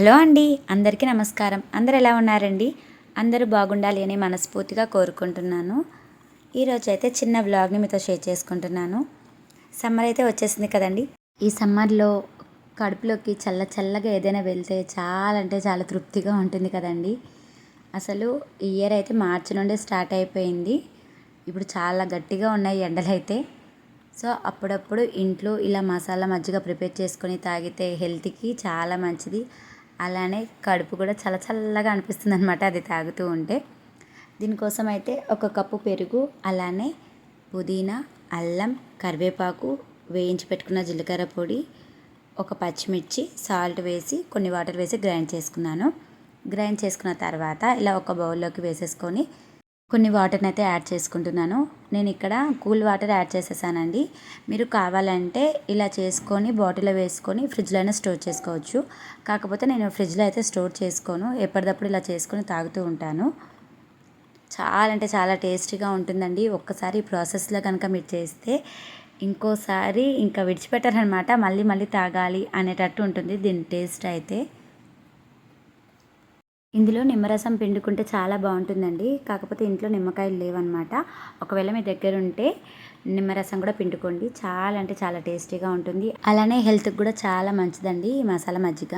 Hello అండి అందరికీ నమస్కారం. అందరు ఎలా ఉన్నారండి? అందరూ బాగుండాలి అని మనస్ఫూర్తిగా కోరుకుంటున్నాను. ఈరోజు అయితే చిన్న వ్లాగ్ని మీతో షేర్ చేసుకుంటున్నాను. సమ్మర్ అయితే వచ్చేసింది కదండి. ఈ సమ్మర్లో కడుపులోకి చల్ల చల్లగా ఏదైనా వెళ్తే చాలా అంటే చాలా తృప్తిగా ఉంటుంది కదండి. అసలు ఈ ఇయర్ అయితే మార్చి నుండి స్టార్ట్ అయిపోయింది. ఇప్పుడు చాలా గట్టిగా ఉన్నాయి ఎండలు అయితే సో అప్పుడప్పుడు ఇంట్లో ఇలా మసాలా మజ్జిగ ప్రిపేర్ చేసుకొని తాగితే హెల్త్కి చాలా మంచిది. అలానే కడుపు కూడా చాలా చల్లగా అనిపిస్తుంది అనమాట అది తాగుతూ ఉంటే. దీనికోసం అయితే ఒక కప్పు పెరుగు అలానే పుదీనా అల్లం కరివేపాకు వేయించి పెట్టుకున్న జీలకర్ర పొడి ఒక పచ్చిమిర్చి సాల్ట్ వేసి కొన్ని వాటర్ వేసి గ్రైండ్ చేసుకున్నాను. గ్రైండ్ చేసుకున్న తర్వాత ఇలా ఒక బౌల్లోకి వేసేసుకొని కొన్ని వాటర్ని అయితే యాడ్ చేసుకుంటున్నాను. నేను ఇక్కడ కూల్ వాటర్ యాడ్ చేసేసానండి. మీరు కావాలంటే ఇలా చేసుకొని బాటిల్లో వేసుకొని ఫ్రిడ్జ్లో అయినా స్టోర్ చేసుకోవచ్చు. కాకపోతే నేను ఫ్రిడ్జ్లో అయితే స్టోర్ చేసుకోను. ఎప్పటికప్పుడు ఇలా చేసుకొని తాగుతూ ఉంటాను. చాలా అంటే చాలా టేస్టీగా ఉంటుందండి. ఒక్కసారి ఈ ప్రాసెస్లో కనుక మీరు చేస్తే ఇంకోసారి ఇంకా విడిచిపెట్టారనమాట. మళ్ళీ మళ్ళీ తాగాలి అనేటట్టు ఉంటుంది. దీని టేస్ట్ అయితే ఇందులో నిమ్మరసం పిండుకుంటే చాలా బాగుంటుందండి. కాకపోతే ఇంట్లో నిమ్మకాయలు లేవన్నమాట. ఒకవేళ మీ దగ్గర ఉంటే నిమ్మరసం కూడా పిండుకోండి. చాలా అంటే చాలా టేస్టీగా ఉంటుంది. అలానే హెల్త్కి కూడా చాలా మంచిదండి ఈ మసాలా మజ్జిగ.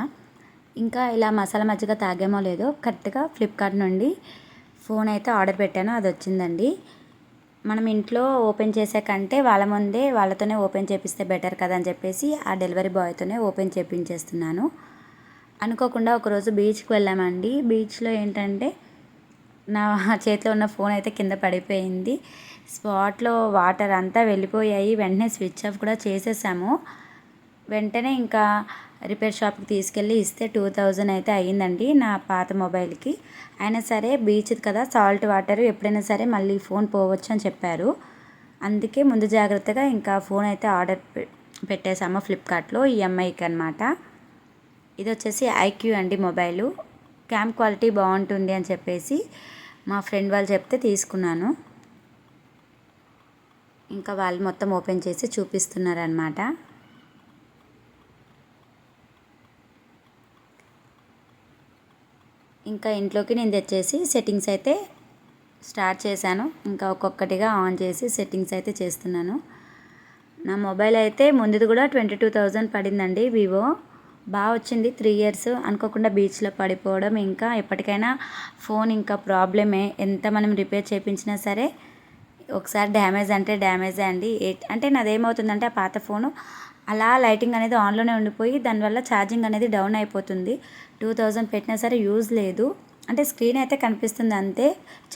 ఇంకా ఇలా మసాలా మజ్జిగ తాగేమో లేదో కరెక్ట్గా ఫ్లిప్కార్ట్ నుండి ఫోన్ అయితే ఆర్డర్ పెట్టాను. అది వచ్చిందండి. మనం ఇంట్లో ఓపెన్ చేసే కంటే వాళ్ళ ముందే వాళ్ళతోనే ఓపెన్ చేపిస్తే బెటర్ కదా అని చెప్పేసి ఆ డెలివరీ బాయ్తోనే ఓపెన్ చేపించేస్తున్నాను. అనుకోకుండా ఒకరోజు బీచ్కి వెళ్ళామండి. బీచ్లో ఏంటంటే నా చేతిలో ఉన్న ఫోన్ అయితే కింద పడిపోయింది. స్పాట్లో వాటర్ అంతా వెళ్ళిపోయాయి. వెంటనే స్విచ్ ఆఫ్ కూడా చేసేసాము. వెంటనే ఇంకా రిపేర్ షాప్కి తీసుకెళ్ళి ఇస్తే టూ థౌజండ్ అయితే అయ్యిందండి నా పాత మొబైల్కి. అయినా సరే బీచ్ కదా సాల్ట్ వాటర్ ఎప్పుడైనా సరే మళ్ళీ ఫోన్ పోవచ్చు అని చెప్పారు. అందుకే ముందు జాగ్రత్తగా ఇంకా ఫోన్ అయితే ఆర్డర్ పెట్టేశాము ఫ్లిప్కార్ట్లో ఈఎంఐకి అనమాట ఇది వచ్చేసి ఐక్యూ అండి మొబైలు. క్యామ్ క్వాలిటీ బాగుంటుంది అని చెప్పేసి మా ఫ్రెండ్ వాళ్ళు చెప్తే తీసుకున్నాను. ఇంకా వాళ్ళు మొత్తం ఓపెన్ చేసి చూపిస్తున్నారనమాట ఇంకా ఇంట్లోకి నేను తెచ్చేసి సెట్టింగ్స్ అయితే స్టార్ట్ చేశాను. ఇంకా ఒక్కొక్కటిగా ఆన్ చేసి సెట్టింగ్స్ అయితే చేస్తున్నాను. నా మొబైల్ అయితే ముందుది కూడా ట్వంటీ టూ థౌజండ్ పడిందండి వివో. బాగా వచ్చింది. త్రీ ఇయర్స్ అనుకోకుండా బీచ్లో పడిపోవడం ఇంకా ఎప్పటికైనా ఫోన్ ఇంకా ప్రాబ్లమే. ఎంత మనం రిపేర్ చేయించినా సరే ఒకసారి డ్యామేజ్ అంటే డ్యామేజే అండి. అంటే నాదేమవుతుందంటే ఆ పాత ఫోను అలా లైటింగ్ అనేది ఆన్లోనే ఉండిపోయి దానివల్ల ఛార్జింగ్ అనేది డౌన్ అయిపోతుంది. టూ థౌజండ్ పెట్టినా సరే యూజ్ లేదు. అంటే స్క్రీన్ అయితే కనిపిస్తుంది అంతే.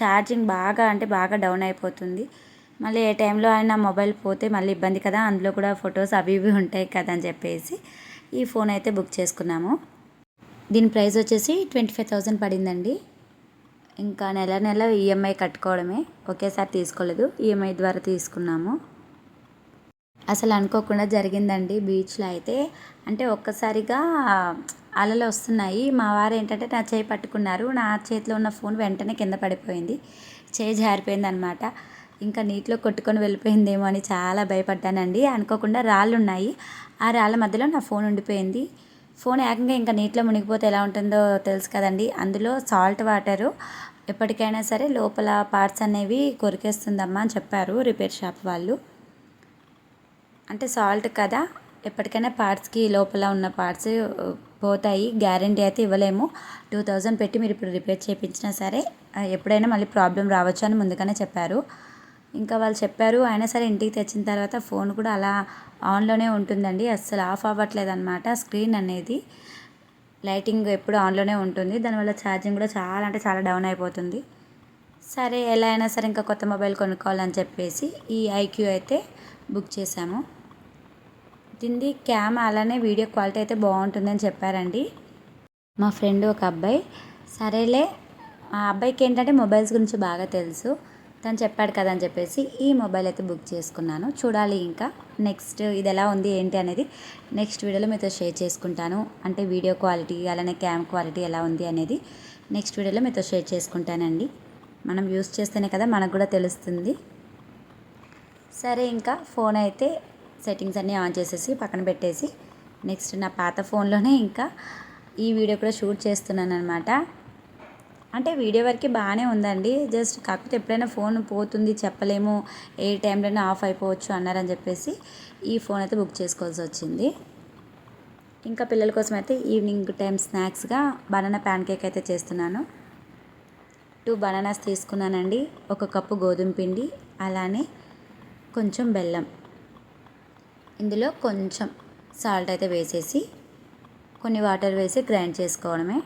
ఛార్జింగ్ బాగా అంటే బాగా డౌన్ అయిపోతుంది. మళ్ళీ ఏ టైంలో అయినా మొబైల్ పోతే మళ్ళీ ఇబ్బంది కదా. అందులో కూడా ఫొటోస్ అవి ఇవి ఉంటాయి కదా అని చెప్పేసి. ఈ ఫోన్ అయితే బుక్ చేసుకున్నాము. దీని ప్రైస్ వచ్చేసి ట్వంటీ ఫైవ్ థౌజండ్ పడిందండి. ఇంకా నెల నెల ఈఎంఐ కట్టుకోవడమే. ఒకేసారి తీసుకోలేదు. ఈఎంఐ ద్వారా తీసుకున్నాము. అసలు అనుకోకుండా జరిగిందండి బీచ్లో అయితే. అంటే ఒక్కసారిగా అలలు వస్తున్నాయి. మా వారు ఏంటంటే నా చేయి పట్టుకున్నారు. నా చేతిలో ఉన్న ఫోన్ వెంటనే కింద పడిపోయింది. చేయి జారిపోయింది అనమాట ఇంకా నీటిలో కొట్టుకొని వెళ్ళిపోయిందేమో అని చాలా భయపడ్డానండి. అనుకోకుండా రాళ్ళు ఉన్నాయి. ఆ రాళ్ళ మధ్యలో నా ఫోన్ ఉండిపోయింది. ఫోన్ ఏకంగా ఇంకా నీటిలో మునిగిపోతే ఎలా ఉంటుందో తెలుసు కదండి. అందులో సాల్ట్ వాటరు. ఎప్పటికైనా సరే లోపల పార్ట్స్ అనేవి కొరికేస్తుందమ్మా అని చెప్పారు రిపేర్ షాప్ వాళ్ళు. అంటే సాల్ట్ కదా ఎప్పటికైనా పార్ట్స్కి లోపల ఉన్న పార్ట్స్ పోతాయి. గ్యారంటీ అయితే ఇవ్వలేము. టూ థౌజండ్ పెట్టి మీరు ఇప్పుడు రిపేర్ చేయించినా సరే ఎప్పుడైనా మళ్ళీ ప్రాబ్లం రావచ్చు అని ముందుగానే చెప్పారు. ఇంకా వాళ్ళు చెప్పారు అయినా సరే ఇంటికి తెచ్చిన తర్వాత ఫోన్ కూడా అలా ఆన్లోనే ఉంటుందండి. అస్సలు ఆఫ్ అవ్వట్లేదు అనమాట స్క్రీన్ అనేది. లైటింగ్ ఎప్పుడు ఆన్లోనే ఉంటుంది. దానివల్ల ఛార్జింగ్ కూడా చాలా అంటే చాలా డౌన్ అయిపోతుంది. సరే ఎలా అయినా సరే ఇంకా కొత్త మొబైల్ కొనుక్కోవాలని చెప్పేసి ఈ ఐక్యూ అయితే బుక్ చేశాము. దీన్ని క్యామ్ అలానే వీడియో క్వాలిటీ అయితే బాగుంటుందని చెప్పారండి మా ఫ్రెండ్ ఒక అబ్బాయి. సరేలే ఆ అబ్బాయికి ఏంటంటే మొబైల్స్ గురించి బాగా తెలుసు. తను చెప్పాడు కదా అని చెప్పేసి ఈ మొబైల్ అయితే బుక్ చేసుకున్నాను. చూడాలి ఇంకా. నెక్స్ట్ ఇది ఎలా ఉంది ఏంటి అనేది నెక్స్ట్ వీడియోలో మీతో షేర్ చేసుకుంటాను. అంటే వీడియో క్వాలిటీ అలానే క్యామ్ క్వాలిటీ ఎలా ఉంది అనేది నెక్స్ట్ వీడియోలో మీతో షేర్ చేసుకుంటానండి. మనం యూస్ చేస్తేనే కదా మనకు కూడా తెలుస్తుంది. సరే ఇంకా ఫోన్ అయితే సెట్టింగ్స్ అన్నీ ఆన్ చేసేసి పక్కన పెట్టేసి నెక్స్ట్ నా పాత ఫోన్లోనే ఇంకా ఈ వీడియో కూడా షూట్ చేస్తున్నాను అనమాట అంటే వీడియో వరకు బాగానే ఉందండి. జస్ట్ కాకపోతే ఎప్పుడైనా ఫోన్ పోతుంది చెప్పలేము ఏ టైంలోనే ఆఫ్ అయిపోవచ్చు అన్నారని చెప్పేసి ఈ ఫోన్ అయితే బుక్ చేసుకోవాల్సి వచ్చింది. ఇంకా పిల్లల కోసం అయితే ఈవినింగ్ టైం స్నాక్స్గా బనానా ప్యాన్ కేక్ అయితే చేస్తున్నాను. టూ బనానాస్ తీసుకున్నానండి. ఒక కప్పు గోధుమ పిండి అలానే కొంచెం బెల్లం. ఇందులో కొంచెం సాల్ట్ అయితే వేసేసి కొన్ని వాటర్ వేసి గ్రైండ్ చేసుకోవడమే.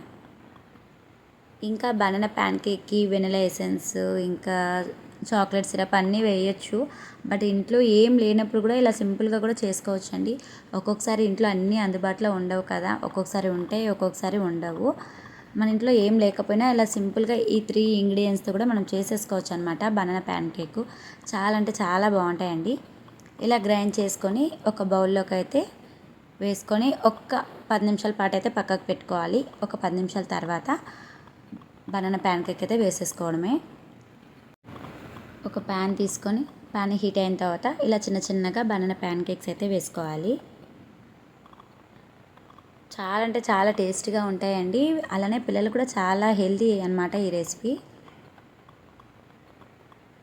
ఇంకా బనానా ప్యాన్ కేక్కి వెనిలా ఎసెన్స్ ఇంకా చాక్లెట్ సిరప్ అన్నీ వేయచ్చు. బట్ ఇంట్లో ఏం లేనప్పుడు కూడా ఇలా సింపుల్గా కూడా చేసుకోవచ్చు అండి ఒక్కొక్కసారి ఇంట్లో అన్నీ అందుబాటులో ఉండవు కదా. ఒక్కొక్కసారి ఉంటాయి ఒక్కొక్కసారి ఉండవు. మన ఇంట్లో ఏం లేకపోయినా ఇలా సింపుల్గా ఈ త్రీ ఇంగ్రీడియంట్స్తో కూడా మనం చేసేసుకోవచ్చు అనమాట బనానా ప్యాన్ కేక్ చాలా అంటే చాలా బాగుంటాయండి. ఇలా గ్రైండ్ చేసుకొని ఒక బౌల్లోకి అయితే వేసుకొని ఒక్క పది నిమిషాల పాటు అయితే పక్కకు పెట్టుకోవాలి. ఒక పది నిమిషాల తర్వాత బనానా ప్యాన్ కేక్ అయితే వేసేసుకోవడమే. ఒక ప్యాన్ తీసుకొని ప్యాన్ హీట్ అయిన తర్వాత ఇలా చిన్న చిన్నగా బనానా ప్యాన్ కేక్స్ అయితే వేసుకోవాలి. చాలా అంటే చాలా టేస్టీగా ఉంటాయండి. అలానే పిల్లలు కూడా చాలా హెల్తీ అనమాట ఈ రెసిపీ.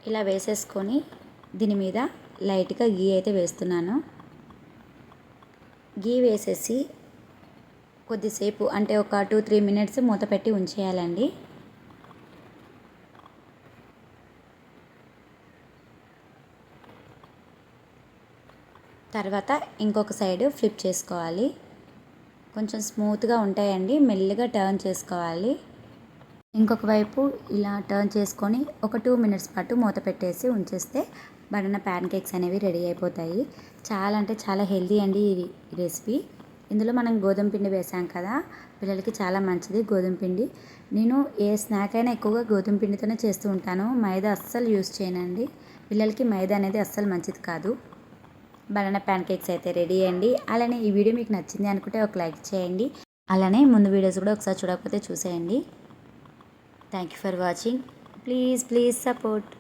ఇలా వేసేసుకొని దీని మీద లైట్గా గీ అయితే వేస్తున్నాను. గీ వేసేసి కొద్దిసేపు అంటే ఒక టూ త్రీ మినిట్స్ మూత పెట్టి ఉంచేయాలండి. తర్వాత ఇంకొక సైడ్ ఫ్లిప్ చేసుకోవాలి. కొంచెం స్మూత్గా ఉంటాయండి. మెల్లిగా టర్న్ చేసుకోవాలి. ఇంకొక వైపు ఇలా టర్న్ చేసుకొని ఒక టూ మినిట్స్ పాటు మూత పెట్టేసి ఉంచేస్తే బనానా ప్యాన్ కేక్స్ అనేవి రెడీ అయిపోతాయి. చాలా అంటే చాలా హెల్దీ అండి ఈ రెసిపీ. ఇందులో మనం గోధుమ పిండి వేసాం కదా పిల్లలకి చాలా మంచిది గోధుమ పిండి. నేను ఏ స్నాక్ అయినా ఎక్కువగా గోధుమ పిండితోనే చేస్తూ ఉంటాను. మైదా అస్సలు యూస్ చేయనండి. పిల్లలకి మైదా అనేది అస్సలు మంచిది కాదు. బనానా ప్యాన్ కేక్స్ అయితే రెడీ అండి. అలానే ఈ వీడియో మీకు నచ్చింది అనుకుంటే ఒక లైక్ చేయండి. అలానే ముందు వీడియోస్ కూడా ఒకసారి చూడకపోతే చూసేయండి. Thank you for watching please please support